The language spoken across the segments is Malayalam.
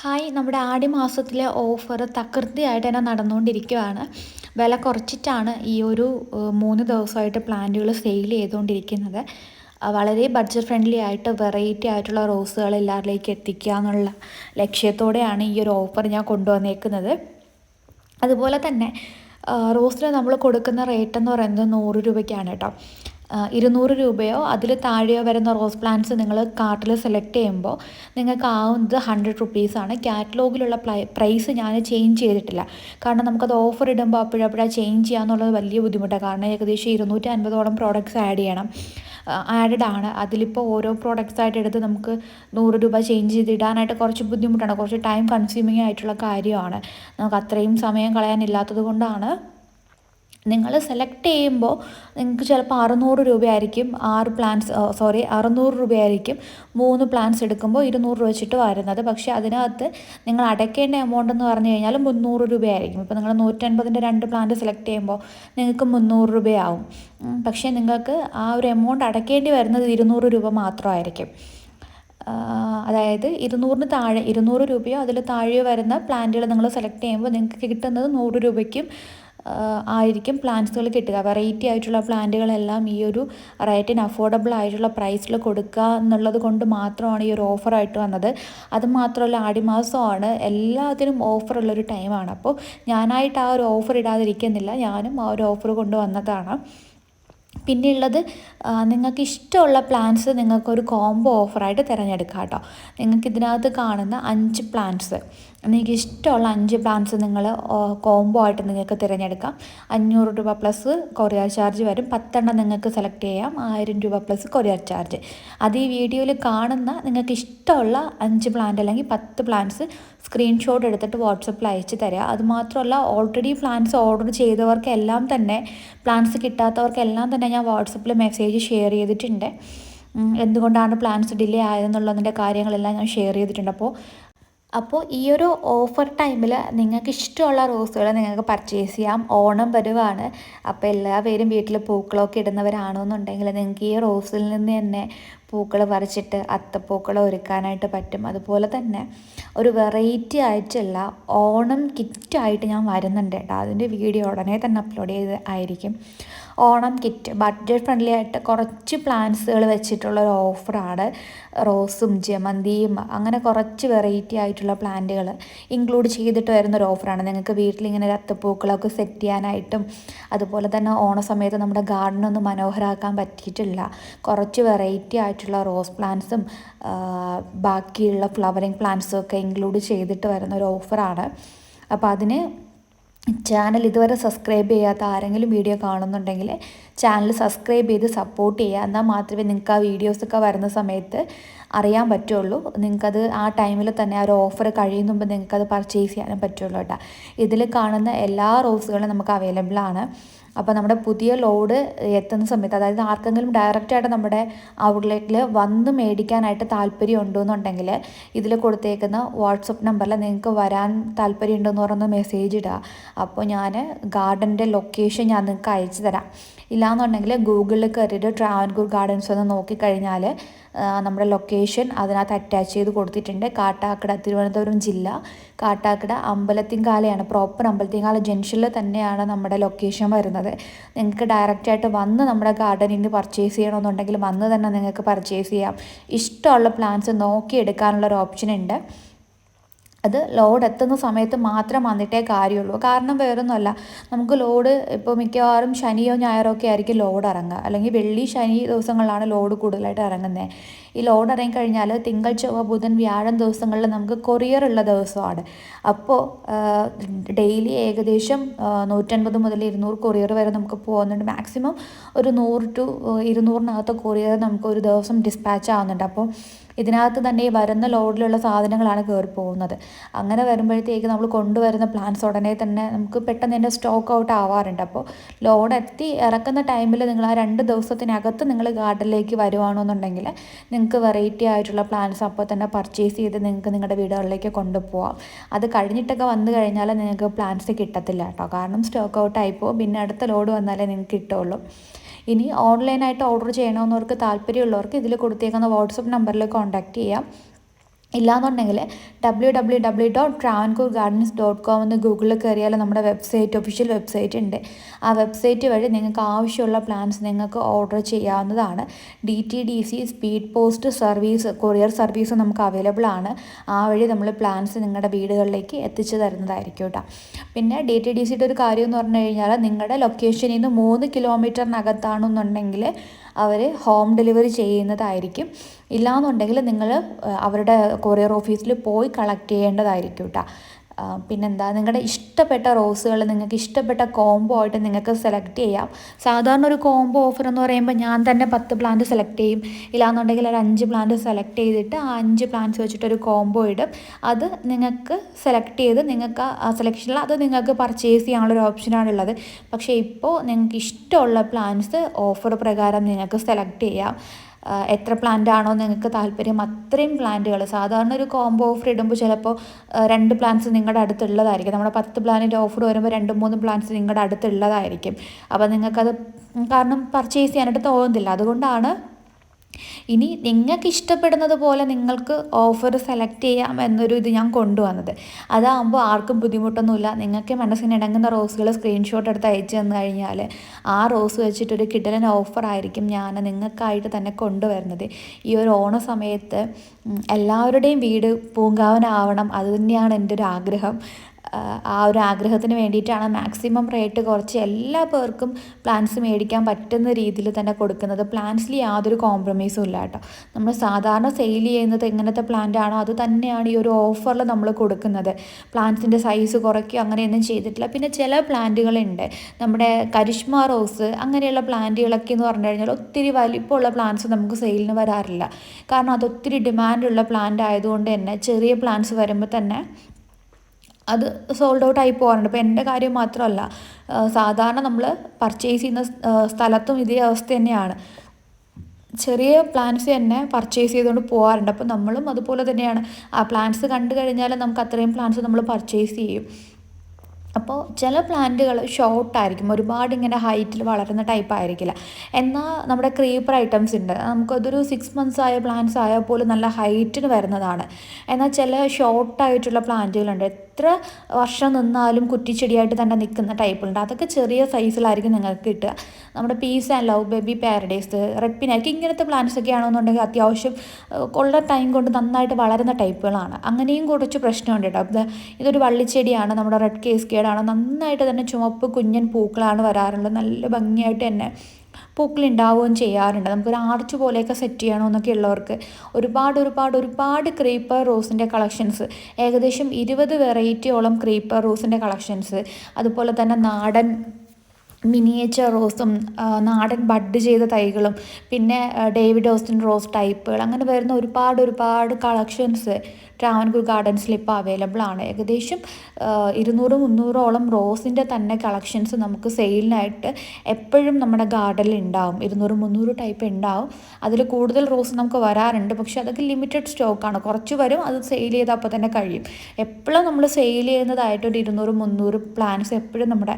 ഹായ്. നമ്മുടെ ആടി മാസത്തിലെ ഓഫർ തകൃതിയായിട്ട് തന്നെ നടന്നുകൊണ്ടിരിക്കുകയാണ്. വില കുറച്ചിട്ടാണ് ഈ ഒരു മൂന്ന് ദിവസമായിട്ട് പ്ലാന്റുകൾ സെയിൽ ചെയ്തുകൊണ്ടിരിക്കുന്നത്. വളരെ ബഡ്ജറ്റ് ഫ്രണ്ട്ലി ആയിട്ട് വെറൈറ്റി ആയിട്ടുള്ള റോസുകൾ എല്ലാവരിലേക്ക് എത്തിക്കുക എന്നുള്ള ലക്ഷ്യത്തോടെയാണ് ഈ ഒരു ഓഫർ ഞാൻ കൊണ്ടുവന്നേക്കുന്നത്. അതുപോലെ തന്നെ റോസിന് നമ്മൾ കൊടുക്കുന്ന റേറ്റ് എന്ന് പറയുന്നത് നൂറ് രൂപയ്ക്കാണ് കേട്ടോ. ഇരുന്നൂറ് രൂപയോ അതിൽ താഴെയോ വരുന്ന റോസ് പ്ലാന്റ്സ് നിങ്ങൾ കാർട്ടിൽ സെലക്ട് ചെയ്യുമ്പോൾ നിങ്ങൾക്ക് ആവുന്നത് ഹൺഡ്രഡ് റുപ്പീസാണ് കാറ്റലോഗിലുള്ള പ്രൈസ് ഞാൻ ചേഞ്ച് ചെയ്തിട്ടില്ല. കാരണം നമുക്കത് ഓഫർ ഇടുമ്പോൾ അപ്പോഴപ്പോഴാ ചേഞ്ച് ചെയ്യാന്നുള്ളത് വലിയ ബുദ്ധിമുട്ടാണ് കാരണം ഏകദേശം ഇരുന്നൂറ്റി അൻപതോളം പ്രോഡക്റ്റ്സ് ആഡ് ചെയ്യണം ആഡഡ് ആണ്. അതിലിപ്പോൾ ഓരോ പ്രോഡക്റ്റ്സ് ആയിട്ട് എടുത്ത് നമുക്ക് നൂറ് രൂപ ചേഞ്ച് ചെയ്ത് ഇടാനായിട്ട് കുറച്ച് ബുദ്ധിമുട്ടാണ്. കുറച്ച് ടൈം കൺസ്യൂമിങ് ആയിട്ടുള്ള കാര്യമാണ്. നമുക്ക് അത്രയും സമയം കളയാനില്ലാത്തത് കൊണ്ടാണ്. നിങ്ങൾ സെലക്ട് ചെയ്യുമ്പോൾ നിങ്ങൾക്ക് ചിലപ്പോൾ അറുന്നൂറ് രൂപയായിരിക്കും. ആറ് പ്ലാൻസ് സോറി അറുന്നൂറ് രൂപയായിരിക്കും. മൂന്ന് പ്ലാൻസ് എടുക്കുമ്പോൾ ഇരുന്നൂറ് രൂപ വെച്ചിട്ട് വരുന്നത്. പക്ഷേ അതിനകത്ത് നിങ്ങൾ അടയ്ക്കേണ്ട എമൗണ്ട് എന്ന് പറഞ്ഞു കഴിഞ്ഞാൽ മുന്നൂറ് രൂപയായിരിക്കും. ഇപ്പോൾ നിങ്ങൾ നൂറ്റൻപതിന്റെ രണ്ട് പ്ലാന്റ് സെലക്ട് ചെയ്യുമ്പോൾ നിങ്ങൾക്ക് മുന്നൂറ് രൂപയാവും. പക്ഷേ നിങ്ങൾക്ക് ആ ഒരു എമൗണ്ട് അടയ്ക്കേണ്ടി വരുന്നത് ഇരുന്നൂറ് രൂപ മാത്രമായിരിക്കും. അതായത് ഇരുന്നൂറിന് താഴെ ഇരുന്നൂറ് രൂപയോ അതിൽ താഴെയോ വരുന്ന പ്ലാന്റുകൾ നിങ്ങൾ സെലക്ട് ചെയ്യുമ്പോൾ നിങ്ങൾക്ക് കിട്ടുന്നത് നൂറ് രൂപയ്ക്കും ആയിരിക്കും പ്ലാന്റ്സുകൾ കിട്ടുക. വെറൈറ്റി ആയിട്ടുള്ള പ്ലാന്റുകളെല്ലാം ഈ ഒരു റേറ്റിന് അഫോർഡബിൾ ആയിട്ടുള്ള പ്രൈസിൽ കൊടുക്കുക എന്നുള്ളത് കൊണ്ട് മാത്രമാണ് ഈ ഒരു ഓഫറായിട്ട് വന്നത്. അത് മാത്രമല്ല ആടിമാസമാണ് എല്ലാത്തിനും ഓഫറുള്ളൊരു ടൈമാണ് അപ്പോൾ ഞാനായിട്ട് ആ ഒരു ഓഫർ ഇടാതിരിക്കുന്നില്ല. ഞാനും ആ ഒരു ഓഫർ കൊണ്ടുവന്നതാണ് പിന്നെയുള്ളത് നിങ്ങൾക്ക് ഇഷ്ടമുള്ള പ്ലാൻസ് നിങ്ങൾക്കൊരു കോംബോ ഓഫറായിട്ട് തിരഞ്ഞെടുക്കാം കേട്ടോ. നിങ്ങൾക്ക് ഇതിനകത്ത് കാണുന്ന അഞ്ച് പ്ലാൻസ് നിങ്ങൾക്ക് ഇഷ്ടമുള്ള അഞ്ച് പ്ലാൻസ് നിങ്ങൾ കോംബോ ആയിട്ട് നിങ്ങൾക്ക് തിരഞ്ഞെടുക്കാം. അഞ്ഞൂറ് രൂപ പ്ലസ് കൊറിയർ ചാർജ് വരും. പത്തെണ്ണം നിങ്ങൾക്ക് സെലക്ട് ചെയ്യാം. ആയിരം രൂപ പ്ലസ് കൊറിയർ ചാർജ് അത് ഈ വീഡിയോയിൽ കാണുന്ന നിങ്ങൾക്ക് ഇഷ്ടമുള്ള അഞ്ച് പ്ലാന്റ് അല്ലെങ്കിൽ പത്ത് പ്ലാന്റ്സ് സ്ക്രീൻഷോട്ട് എടുത്തിട്ട് വാട്സപ്പിൽ അയച്ച് തരിക അതുമാത്രമല്ല ഓൾറെഡി പ്ലാൻസ് ഓർഡർ ചെയ്തവർക്കെല്ലാം തന്നെ പ്ലാൻസ് കിട്ടാത്തവർക്കെല്ലാം തന്നെ ഞാൻ വാട്സപ്പിൽ മെസ്സേജ് ഷെയർ ചെയ്തിട്ടുണ്ട്. എന്തുകൊണ്ടാണ് പ്ലാൻസ് ഡിലേ ആയതെന്നുള്ളതിന്റെ കാര്യങ്ങളെല്ലാം ഞാൻ ഷെയർ ചെയ്തിട്ടുണ്ട്. അപ്പോൾ അപ്പോൾ ഈ ഒരു ഓഫർ ടൈമിൽ നിങ്ങൾക്ക് ഇഷ്ടമുള്ള റോസുകൾ നിങ്ങൾക്ക് പർച്ചേസ് ചെയ്യാം. ഓണം വരുവാണ്. അപ്പോൾ എല്ലാവരും വീട്ടിൽ പൂക്കളൊക്കെ ഇടുന്നവരാണെന്നുണ്ടെങ്കിൽ നിങ്ങൾക്ക് ഈ റോസിൽ നിന്ന് തന്നെ പൂക്കൾ പറിച്ചിട്ട് അത്തപ്പൂക്കൾ ഒരുക്കാനായിട്ട് പറ്റും. അതുപോലെ തന്നെ ഒരു വെറൈറ്റി ആയിട്ടുള്ള ഓണം കിറ്റായിട്ട് ഞാൻ വരുന്നുണ്ട് കേട്ടോ. അതിന്റെ വീഡിയോ ഉടനെ തന്നെ അപ്ലോഡ് ചെയ്ത് ആയിരിക്കും. ഓണം കിറ്റ് ബഡ്ജറ്റ് ഫ്രണ്ട്ലി ആയിട്ട് കുറച്ച് പ്ലാന്റ്സുകൾ വെച്ചിട്ടുള്ള ഒരു ഓഫറാണ് റോസും ജമന്തിയും അങ്ങനെ കുറച്ച് വെറൈറ്റി ആയിട്ടുള്ള പ്ലാന്റുകൾ ഇൻക്ലൂഡ് ചെയ്തിട്ട് വരുന്ന ഒരു ഓഫറാണ് നിങ്ങൾക്ക് വീട്ടിലിങ്ങനെ അത്തപ്പൂക്കളൊക്കെ സെറ്റ് ചെയ്യാനായിട്ടും അതുപോലെ തന്നെ ഓണ സമയത്ത് നമ്മുടെ ഗാർഡനൊന്നും മനോഹരമാക്കാൻ പറ്റിയിട്ടില്ല. കുറച്ച് വെറൈറ്റി ആയിട്ടുള്ള റോസ് പ്ലാന്റ്സും ബാക്കിയുള്ള ഫ്ലവറിങ് പ്ലാന്റ്സും ഒക്കെ ഇൻക്ലൂഡ് ചെയ്തിട്ട് വരുന്ന ഒരു ഓഫറാണ് അപ്പോൾ അതിന് ചാനൽ ഇതുവരെ സബ്സ്ക്രൈബ് ചെയ്യാത്ത ആരെങ്കിലും വീഡിയോ കാണുന്നുണ്ടെങ്കിൽ ചാനൽ സബ്സ്ക്രൈബ് ചെയ്ത് സപ്പോർട്ട് ചെയ്യുക. എന്നാൽ മാത്രമേ നിങ്ങൾക്ക് ആ വീഡിയോസൊക്കെ വരുന്ന സമയത്ത് അറിയാൻ പറ്റുള്ളൂ. നിങ്ങൾക്കത് ആ ടൈമിൽ തന്നെ ആ ഒരു ഓഫർ കഴിയുന്ന മുമ്പ് നിങ്ങൾക്കത് പർച്ചേസ് ചെയ്യാനും പറ്റുള്ളൂ കേട്ടോ. ഇതിൽ കാണുന്ന എല്ലാ റോസുകളും നമുക്ക് അവൈലബിൾ ആണ്. അപ്പോൾ നമ്മുടെ പുതിയ ലോഡ് എത്തുന്ന സമയത്ത് അതായത് ആർക്കെങ്കിലും ഡയറക്റ്റായിട്ട് നമ്മുടെ ഔട്ട്ലെറ്റിൽ വന്ന് മേടിക്കാനായിട്ട് താല്പര്യം ഉണ്ടെന്നുണ്ടെങ്കിൽ ഇതിൽ കൊടുത്തേക്കുന്ന വാട്സപ്പ് നമ്പറിൽ നിങ്ങൾക്ക് വരാൻ താല്പര്യം ഉണ്ടെന്ന് പറഞ്ഞ് മെസ്സേജ് ഇടുക അപ്പോൾ ഞാൻ ഗാർഡന്റെ ലൊക്കേഷൻ ഞാൻ നിങ്ങൾക്ക് അയച്ചു തരാം. ഇല്ലാന്നുണ്ടെങ്കിൽ ഗൂഗിളിൽ കയറിയിട്ട് ട്രാവൻകൂർ ഗാർഡൻസ് ഒന്ന് നോക്കിക്കഴിഞ്ഞാൽ നമ്മുടെ ലൊക്കേഷൻ അതിനകത്ത് അറ്റാച്ച് ചെയ്ത് കൊടുത്തിട്ടുണ്ട്. കാട്ടാക്കട തിരുവനന്തപുരം ജില്ല. കാട്ടാക്കട അമ്പലത്തിങ്കാലയാണ് പ്രോപ്പർ അമ്പലത്തിങ്കാല ജംഗ്ഷനിൽ തന്നെയാണ് നമ്മുടെ ലൊക്കേഷൻ വരുന്നത്. നിങ്ങൾക്ക് ഡയറക്റ്റായിട്ട് വന്ന് നമ്മുടെ ഗാർഡനിൽ നിന്ന് പർച്ചേസ് ചെയ്യണമെന്നുണ്ടെങ്കിൽ വന്ന് തന്നെ നിങ്ങൾക്ക് പർച്ചേസ് ചെയ്യാം. ഇഷ്ടമുള്ള പ്ലാൻസ് നോക്കിയെടുക്കാനുള്ള ഒരു ഓപ്ഷൻ ഉണ്ട്. അത് ലോഡ് എത്തുന്ന സമയത്ത് മാത്രം വന്നിട്ടേ കാര്യമുള്ളൂ. കാരണം വേറൊന്നുമല്ല നമുക്ക് ലോഡ് ഇപ്പോൾ മിക്കവാറും ശനിയോ ഞായറോ ഒക്കെ ആയിരിക്കും ലോഡ് ഇറങ്ങുക. അല്ലെങ്കിൽ വെള്ളി ശനി ദിവസങ്ങളിലാണ് ലോഡ് കൂടുതലായിട്ട് ഇറങ്ങുന്നത് ഈ ലോഡ് ഇറങ്ങിക്കഴിഞ്ഞാൽ തിങ്കൾ ചൊവ്വ ബുധൻ വ്യാഴം ദിവസങ്ങളിൽ നമുക്ക് കൊറിയർ ഉള്ള ദിവസമാണ്. അപ്പോൾ ഡെയിലി ഏകദേശം നൂറ്റൻപത് മുതൽ ഇരുന്നൂറ് കൊറിയർ വരെ നമുക്ക് പോകുന്നുണ്ട്. മാക്സിമം ഒരു നൂറ് ടു ഇരുന്നൂറിനകത്ത് കൊറിയർ നമുക്ക് ഒരു ദിവസം ഡിസ്പാച്ച് ആവുന്നുണ്ട്. അപ്പോൾ ഇതിനകത്ത് തന്നെ ഈ വരുന്ന ലോഡിലുള്ള സാധനങ്ങളാണ് കയറി പോകുന്നത് അങ്ങനെ വരുമ്പോഴത്തേക്ക് നമ്മൾ കൊണ്ടുവരുന്ന പ്ലാൻസ് ഉടനെ തന്നെ നമുക്ക് പെട്ടെന്ന് തന്നെ സ്റ്റോക്ക് ഔട്ട് ആവാറുണ്ട്. അപ്പോൾ ലോഡ് എത്തി ഇറക്കുന്ന ടൈമിൽ നിങ്ങൾ ആ രണ്ട് ദിവസത്തിനകത്ത് നിങ്ങൾ ഗാർഡനിലേക്ക് വരുവാണെന്നുണ്ടെങ്കിൽ നിങ്ങൾക്ക് വെറൈറ്റി ആയിട്ടുള്ള പ്ലാൻസ് അപ്പോൾ തന്നെ പർച്ചേസ് ചെയ്ത് നിങ്ങൾക്ക് നിങ്ങളുടെ വീടുകളിലേക്ക് കൊണ്ടുപോകാം അത് കഴിഞ്ഞിട്ടൊക്കെ വന്നു കഴിഞ്ഞാൽ നിങ്ങൾക്ക് പ്ലാൻസ് കിട്ടത്തില്ല കേട്ടോ. കാരണം സ്റ്റോക്ക് ഔട്ട് ആയിപ്പോൾ പിന്നെ അടുത്ത ലോഡ് വന്നാലേ നിങ്ങൾക്ക് കിട്ടുള്ളൂ ഇനി ഓൺലൈനായിട്ട് ഓർഡർ ചെയ്യണമെന്നവർക്ക് താല്പര്യമുള്ളവർക്ക് ഇതിൽ കൊടുത്തേക്കുന്ന വാട്സപ്പ് നമ്പറിൽ കോൺടാക്റ്റ് ചെയ്യാം. ഇല്ലാന്നുണ്ടെങ്കിൽ W W W dot Travancore gardens dot com എന്ന് ഗൂഗിളിൽ കയറിയാൽ നമ്മുടെ വെബ്സൈറ്റ് ഒഫീഷ്യൽ വെബ്സൈറ്റ് ഉണ്ട്. ആ വെബ്സൈറ്റ് വഴി നിങ്ങൾക്ക് ആവശ്യമുള്ള പ്ലാൻസ് നിങ്ങൾക്ക് ഓർഡർ ചെയ്യാവുന്നതാണ്. D T D C speed post service courier service നമുക്ക് അവൈലബിൾ ആണ്. ആ വഴി നമ്മൾ പ്ലാൻസ് നിങ്ങളുടെ വീടുകളിലേക്ക് എത്തിച്ചു തരുന്നതായിരിക്കും കേട്ടോ. പിന്നെ ഡി ടി ഡി സിയുടെ ഒരു കാര്യം എന്ന് പറഞ്ഞു കഴിഞ്ഞാൽ നിങ്ങളുടെ ലൊക്കേഷനിൽ നിന്ന് മൂന്ന് കിലോമീറ്ററിനകത്താണെന്നുണ്ടെങ്കിൽ അവർ ഹോം ഡെലിവറി ചെയ്യുന്നതായിരിക്കും. ഇല്ലാന്നുണ്ടെങ്കിൽ നിങ്ങൾ അവരുടെ കൊറിയർ ഓഫീസിൽ പോയി കളക്ട് ചെയ്യേണ്ടതായിരിക്കും കേട്ടോ പിന്നെന്താ നിങ്ങളുടെ ഇഷ്ടപ്പെട്ട റോസുകൾ നിങ്ങൾക്ക് ഇഷ്ടപ്പെട്ട കോംബോ ആയിട്ട് നിങ്ങൾക്ക് സെലക്ട് ചെയ്യാം. സാധാരണ ഒരു കോംബോ ഓഫർ എന്ന് പറയുമ്പോൾ ഞാൻ തന്നെ പത്ത് പ്ലാന്റ് സെലക്ട് ചെയ്യും. ഇല്ലാന്നുണ്ടെങ്കിൽ ഒരു അഞ്ച് പ്ലാന്റ് സെലക്ട് ചെയ്തിട്ട് ആ അഞ്ച് പ്ലാന്റ്സ് വെച്ചിട്ട് ഒരു കോംബോ ഇടും. അത് നിങ്ങൾക്ക് സെലക്ട് ചെയ്ത് നിങ്ങൾക്ക് ആ സെലക്ഷനിൽ അത് നിങ്ങൾക്ക് പർച്ചേസ് ചെയ്യാനുള്ളൊരു ഓപ്ഷനാണുള്ളത് പക്ഷേ ഇപ്പോൾ നിങ്ങൾക്ക് ഇഷ്ടമുള്ള പ്ലാന്റ്സ് ഓഫർ പ്രകാരം നിങ്ങൾക്ക് സെലക്ട് ചെയ്യാം. എത്ര പ്ലാന്റ് ആണോ നിങ്ങൾക്ക് താല്പര്യം അത്രയും പ്ലാന്റുകൾ സാധാരണ ഒരു കോംബോ ഓഫർ ഇടുമ്പോൾ ചിലപ്പോൾ രണ്ട് പ്ലാന്റ്സ് നിങ്ങളുടെ അടുത്തുള്ളതായിരിക്കും. നമ്മുടെ പത്ത് പ്ലാനിന്റെ ഓഫർ വരുമ്പോൾ രണ്ട് മൂന്ന് പ്ലാന്റ്സ് നിങ്ങളുടെ അടുത്തുള്ളതായിരിക്കും. അപ്പോൾ നിങ്ങൾക്കത് കാരണം പർച്ചേസ് ചെയ്യാനായിട്ട് തോന്നുന്നില്ല അതുകൊണ്ടാണ് ഇനി നിങ്ങൾക്ക് ഇഷ്ടപ്പെടുന്നത് പോലെ നിങ്ങൾക്ക് ഓഫർ സെലക്ട് ചെയ്യാം എന്നൊരു ഇത് ഞാൻ കൊണ്ടുവന്നത്. അതാകുമ്പോൾ ആർക്കും ബുദ്ധിമുട്ടൊന്നുമില്ല. നിങ്ങൾക്ക് മനസ്സിന് ഇണങ്ങുന്ന റോസുകൾ സ്ക്രീൻഷോട്ട് എടുത്ത് അയച്ചു തന്നു കഴിഞ്ഞാൽ ആ റോസ് വെച്ചിട്ടൊരു കിടലൻ ഓഫർ ആയിരിക്കും ഞാൻ നിങ്ങൾക്കായിട്ട് തന്നെ കൊണ്ടുവരുന്നത്. ഈ ഒരു ഓണ സമയത്ത് എല്ലാവരുടെയും വീട് പൂങ്കാവനാവണം. അത് തന്നെയാണ് എന്റെ ഒരു ആഗ്രഹം. ആ ഒരു ആഗ്രഹത്തിന് വേണ്ടിയിട്ടാണ് മാക്സിമം റേറ്റ് കുറച്ച് എല്ലാ പേർക്കും പ്ലാൻസ് മേടിക്കാൻ പറ്റുന്ന രീതിയിൽ തന്നെ കൊടുക്കുന്നത്. പ്ലാൻസിൽ യാതൊരു കോംപ്രമൈസും ഇല്ല കേട്ടോ. നമ്മൾ സാധാരണ സെയിൽ ചെയ്യുന്നത് എങ്ങനത്തെ പ്ലാന്റ് ആണോ അത് തന്നെയാണ് ഈ ഒരു ഓഫറിൽ നമ്മൾ കൊടുക്കുന്നത്. പ്ലാന്റ്സിന്റെ സൈസ് കുറയ്ക്കുക അങ്ങനെയൊന്നും ചെയ്തിട്ടില്ല. പിന്നെ ചില പ്ലാന്റുകളുണ്ട് നമ്മുടെ കരിഷ്മ റോസ് അങ്ങനെയുള്ള പ്ലാന്റുകളൊക്കെ എന്ന് പറഞ്ഞു കഴിഞ്ഞാൽ ഒത്തിരി വലിപ്പമുള്ള പ്ലാന്റ്സ് നമുക്ക് സെയിലിന് വരാറില്ല. കാരണം അത് ഒത്തിരി ഡിമാൻഡുള്ള പ്ലാന്റ് ആയതുകൊണ്ട് തന്നെ ചെറിയ പ്ലാന്റ്സ് വരുമ്പോൾ തന്നെ അത് സോൾഡ് ഔട്ട് ആയി പോകാറുണ്ട്. ഇപ്പോൾ എന്റെ കാര്യം മാത്രമല്ല സാധാരണ നമ്മൾ പർച്ചേസ് ചെയ്യുന്ന സ്ഥലത്തും ഇതേ അവസ്ഥ തന്നെയാണ്. ചെറിയ പ്ലാൻസ് തന്നെ പർച്ചേസ് ചെയ്തുകൊണ്ട് പോകാറുണ്ട്. അപ്പോൾ നമ്മളും അതുപോലെ തന്നെയാണ്. ആ പ്ലാൻസ് കണ്ടു കഴിഞ്ഞാൽ നമുക്ക് അത്രയും പ്ലാൻസ് നമ്മൾ പർച്ചേസ് ചെയ്യും. അപ്പോൾ ചില പ്ലാന്റുകൾ ഷോർട്ടായിരിക്കും ഒരുപാട് ഇങ്ങനെ ഹൈറ്റിൽ വളരുന്ന ടൈപ്പ് ആയിരിക്കില്ല. എന്നാൽ നമ്മുടെ ക്രീപ്പർ ഐറ്റംസ് ഉണ്ട്. നമുക്കതൊരു സിക്സ് മന്ത്സ് ആയ പ്ലാന്റ്സ് ആയാൽ പോലും നല്ല ഹൈറ്റിന് വരുന്നതാണ്. എന്നാൽ ചില ഷോർട്ടായിട്ടുള്ള പ്ലാന്റുകളുണ്ട് എത്ര വർഷം നിന്നാലും കുറ്റിച്ചെടിയായിട്ട് തന്നെ നിൽക്കുന്ന ടൈപ്പുണ്ട് അതൊക്കെ ചെറിയ സൈസിലായിരിക്കും നിങ്ങൾക്ക് കിട്ടുക. നമ്മുടെ peace and love baby paradise റെപ്പിനായിരിക്കും ഇങ്ങനത്തെ പ്ലാന്റ്സ് ഒക്കെ ആണെന്നുണ്ടെങ്കിൽ അത്യാവശ്യം ഉള്ള ടൈം കൊണ്ട് നന്നായിട്ട് വളരുന്ന ടൈപ്പുകളാണ് അങ്ങനെയും കുറച്ച് പ്രശ്നമുണ്ട് കേട്ടോ. ഇതൊരു വള്ളിച്ചെടിയാണ്. നമ്മുടെ റെഡ് കേസ് കേടാണ് നന്നായിട്ട് തന്നെ ചുമപ്പ് കുഞ്ഞൻ പൂക്കളാണ് വരാറുള്ളത്. നല്ല ഭംഗിയായിട്ട് തന്നെ പൂക്കളുണ്ടാവുകയും ചെയ്യാറുണ്ട്. നമുക്കൊരു ആർച്ച് പോലെയൊക്കെ സെറ്റ് ചെയ്യണമെന്നൊക്കെ ഉള്ളവർക്ക് ഒരുപാട് ഒരുപാട് ഒരുപാട് ക്രീപ്പർ റോസിന്റെ കളക്ഷൻസ് ഏകദേശം ഇരുപത് വെറൈറ്റിയോളം ക്രീപ്പർ റോസിന്റെ കളക്ഷൻസ് അതുപോലെ തന്നെ നാടൻ മിനിയേച്ചർ റോസും നാടൻ ബഡ് ചെയ്ത തൈകളും പിന്നെ ഡേവിഡ് ഓസ്റ്റിൻ റോസ് ടൈപ്പുകൾ അങ്ങനെ വരുന്ന ഒരുപാട് ഒരുപാട് കളക്ഷൻസ് ട്രാവൻകൂർ ഗാർഡൻസിൽ ഇപ്പോൾ അവൈലബിൾ ആണ്. ഏകദേശം ഇരുന്നൂറ് മുന്നൂറോളം റോസിന്റെ തന്നെ കളക്ഷൻസ് നമുക്ക് സെയിലിനായിട്ട് എപ്പോഴും നമ്മുടെ ഗാർഡനിൽ ഉണ്ടാവും. ഇരുന്നൂറ് മുന്നൂറ് ടൈപ്പ് ഉണ്ടാവും. അതിൽ കൂടുതൽ റോസ് നമുക്ക് വരാറുണ്ട്. പക്ഷേ അതൊക്കെ ലിമിറ്റഡ് സ്റ്റോക്കാണ് കുറച്ച് വരും അത് സെയിൽ ചെയ്ത് അപ്പോൾ തന്നെ കഴിയും. എപ്പോഴും നമ്മൾ സെയിൽ ചെയ്യുന്നതായിട്ട് ഒരു ഇരുന്നൂറ് മുന്നൂറ് പ്ലാൻസ് എപ്പോഴും നമ്മുടെ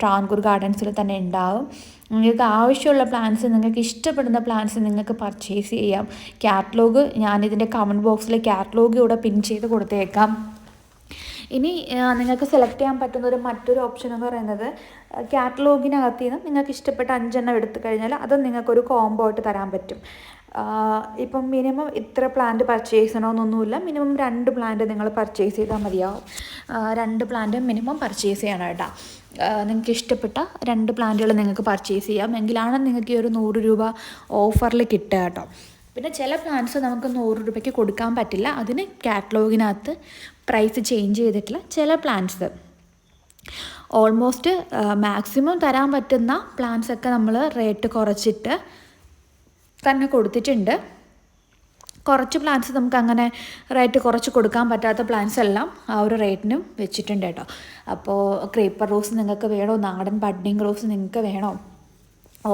ട്രാവൻകൂർ ഗാർഡൻസിൽ തന്നെ ഉണ്ടാവും. നിങ്ങൾക്ക് ആവശ്യമുള്ള പ്ലാൻസ് നിങ്ങൾക്ക് ഇഷ്ടപ്പെടുന്ന പ്ലാൻസ് നിങ്ങൾക്ക് പർച്ചേസ് ചെയ്യാം. കാറ്റലോഗ് ഞാനിതിന്റെ കമന്റ് ബോക്സിൽ കാറ്റലോഗ് ഇവിടെ പിൻ ചെയ്ത് കൊടുത്തേക്കാം. ഇനി നിങ്ങൾക്ക് സെലക്ട് ചെയ്യാൻ പറ്റുന്ന ഒരു മറ്റൊരു ഓപ്ഷൻ എന്ന് പറയുന്നത് കാറ്റലോഗിനകത്ത് നിന്ന് നിങ്ങൾക്ക് ഇഷ്ടപ്പെട്ട അഞ്ചെണ്ണം എടുത്തു കഴിഞ്ഞാൽ അത് നിങ്ങൾക്കൊരു കോംബോ ആയിട്ട് തരാൻ പറ്റും. ഇപ്പം മിനിമം ഇത്ര പ്ലാന്റ് പർച്ചേസ് ചെയ്യണമെന്നൊന്നുമില്ല. മിനിമം രണ്ട് പ്ലാന്റ് നിങ്ങൾ പർച്ചേസ് ചെയ്താൽ മതിയാവും. രണ്ട് പ്ലാന്റ് മിനിമം പർച്ചേസ് ചെയ്യണം കേട്ടോ. നിങ്ങൾക്ക് ഇഷ്ടപ്പെട്ട രണ്ട് പ്ലാന്റുകൾ നിങ്ങൾക്ക് പർച്ചേസ് ചെയ്യാം. എങ്കിലാണ് നിങ്ങൾക്ക് ഈ ഒരു നൂറ് രൂപ ഓഫറിൽ കിട്ടുക കേട്ടോ. പിന്നെ ചില പ്ലാന്റ്സ് നമുക്ക് നൂറ് രൂപയ്ക്ക് കൊടുക്കാൻ പറ്റില്ല. അതിന് കാറ്റലോഗിനകത്ത് പ്രൈസ് ചേഞ്ച് ചെയ്തിട്ടില്ല. ചില പ്ലാന്റ്സ് ഓൾമോസ്റ്റ് മാക്സിമം തരാൻ പറ്റുന്ന പ്ലാന്റ്സ് ഒക്കെ നമ്മൾ റേറ്റ് കുറച്ചിട്ട് തന്നെ കൊടുത്തിട്ടുണ്ട്. കുറച്ച് പ്ലാന്റ്സ് നമുക്ക് അങ്ങനെ റേറ്റ് കുറച്ച് കൊടുക്കാൻ പറ്റാത്ത പ്ലാന്റ്സ് എല്ലാം ആ ഒരു റേറ്റിനും വെച്ചിട്ടുണ്ട് കേട്ടോ. അപ്പോൾ ക്രീപ്പർ റോസ് നിങ്ങൾക്ക് വേണോ? നാടൻ ബഡ്ഡിങ് റോസ് നിങ്ങൾക്ക് വേണോ?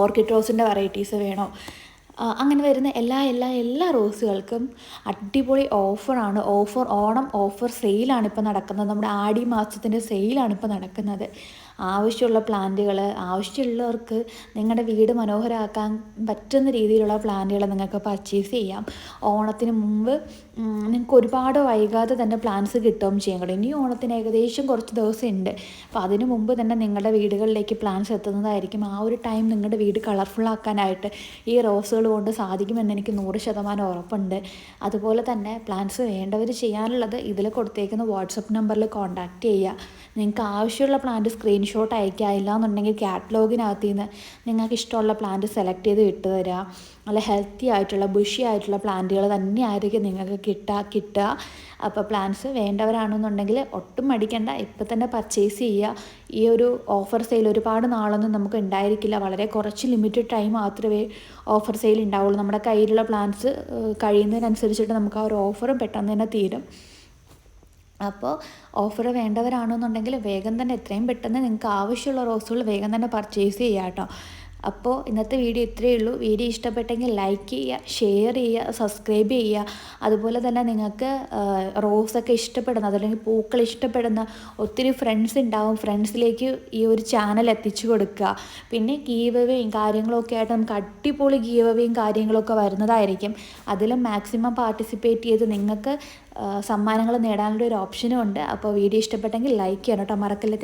ഓർക്കിഡ് റോസിന്റെ വെറൈറ്റീസ് വേണോ? അങ്ങനെ വരുന്ന എല്ലാ എല്ലാ എല്ലാ റോസുകൾക്കും അടിപൊളി ഓഫറാണ്. ഓഫർ ഓണം ഓഫർ സെയിലാണ് ഇപ്പോൾ നടക്കുന്നത്. നമ്മുടെ ആടി മാസത്തിന്റെ സെയിലാണ് ഇപ്പോൾ നടക്കുന്നത്. ആവശ്യമുള്ള പ്ലാന്റുകൾ ആവശ്യമുള്ളവർക്ക് നിങ്ങളുടെ വീട് മനോഹരമാക്കാൻ പറ്റുന്ന രീതിയിലുള്ള പ്ലാന്റുകൾ നിങ്ങൾക്ക് പർച്ചേസ് ചെയ്യാം. ഓണത്തിന് മുമ്പ് നിങ്ങൾക്ക് ഒരുപാട് വൈകാതെ തന്നെ പ്ലാന്റ്സ് കിട്ടുകയും ചെയ്യാൻ കഴിയും ഇനി ഓണത്തിന് ഏകദേശം കുറച്ച് ദിവസം ഉണ്ട് അപ്പോൾ അതിന് മുമ്പ് തന്നെ നിങ്ങളുടെ വീടുകളിലേക്ക് പ്ലാന്റ്സ് എത്തുന്നതായിരിക്കും ആ ഒരു ടൈം നിങ്ങളുടെ വീട് കളർഫുള്ളാക്കാനായിട്ട് ഈ റോസുകൾ കൊണ്ട് സാധിക്കുമെന്ന് എനിക്ക് നൂറ് ശതമാനം ഉറപ്പുണ്ട്. അതുപോലെ തന്നെ പ്ലാന്റ്സ് വേണ്ടവർ ചെയ്യാനുള്ളത് ഇതിൽ കൊടുത്തേക്കുന്ന വാട്സപ്പ് നമ്പറിൽ കോൺടാക്റ്റ് ചെയ്യുക. നിങ്ങൾക്ക് ആവശ്യമുള്ള പ്ലാന്റ് സ്ക്രീൻഷോട്ട് അയക്കുക ഇല്ലാന്നുണ്ടെങ്കിൽ കാറ്റലോഗിനകത്ത് നിന്ന് നിങ്ങൾക്ക് ഇഷ്ടമുള്ള പ്ലാന്റ് സെലക്ട് ചെയ്ത് ഇട്ട് തരിക നല്ല ഹെൽത്തി ആയിട്ടുള്ള ബുഷി ആയിട്ടുള്ള പ്ലാന്റുകൾ തന്നെയായിരിക്കും നിങ്ങൾക്ക് കിട്ടുക കിട്ടുക. അപ്പോൾ പ്ലാന്റ്സ് വേണ്ടവരാണെന്നുണ്ടെങ്കിൽ ഒട്ടും മടിക്കേണ്ട. ഇപ്പം തന്നെ പർച്ചേസ് ചെയ്യുക ഈ ഒരു ഓഫർ സെയിൽ ഒരുപാട് നാളൊന്നും നമുക്ക് ഉണ്ടായിരിക്കില്ല. വളരെ കുറച്ച് ലിമിറ്റഡ് ടൈം മാത്രമേ ഓഫർ സെയിൽ ഉണ്ടാവുള്ളൂ നമ്മുടെ കയ്യിലുള്ള പ്ലാന്റ്സ് കഴിയുന്നതിനനുസരിച്ചിട്ട് നമുക്ക് ആ ഒരു ഓഫറും പെട്ടെന്ന് തന്നെ തീരും. അപ്പോൾ ഓഫർ വേണ്ടവരാണെന്നുണ്ടെങ്കിൽ വേഗം തന്നെ എത്രയും പെട്ടെന്ന് നിങ്ങൾക്ക് ആവശ്യമുള്ള റോസുകൾ വേഗം തന്നെ പർച്ചേസ് ചെയ്യാം കേട്ടോ അപ്പോൾ ഇന്നത്തെ വീഡിയോ ഇത്രയേ ഉള്ളൂ. വീഡിയോ ഇഷ്ടപ്പെട്ടെങ്കിൽ ലൈക്ക് ചെയ്യുക ഷെയർ ചെയ്യുക സബ്സ്ക്രൈബ് ചെയ്യുക. അതുപോലെ തന്നെ നിങ്ങൾക്ക് റോസൊക്കെ ഇഷ്ടപ്പെടുന്ന അതല്ലെങ്കിൽ പൂക്കൾ ഇഷ്ടപ്പെടുന്ന ഒത്തിരി ഫ്രണ്ട്സ് ഉണ്ടാവും. ഫ്രണ്ട്സിലേക്ക് ഈ ഒരു ചാനൽ എത്തിച്ചു കൊടുക്കുക. പിന്നെ ഗീവവേയും കാര്യങ്ങളൊക്കെ ആയിട്ട് നമുക്ക് അടിപൊളി ഗീവവേയും കാര്യങ്ങളൊക്കെ വരുന്നതായിരിക്കും. അതിലും മാക്സിമം പാർട്ടിസിപ്പേറ്റ് ചെയ്ത് നിങ്ങൾക്ക് സമ്മാനങ്ങൾ നേടാനുള്ള ഒരു ഓപ്ഷനും ഉണ്ട്. അപ്പോൾ വീഡിയോ ഇഷ്ടപ്പെട്ടെങ്കിൽ ലൈക്ക് ചെയ്യണം കേട്ടോ. മറക്കല്ലേ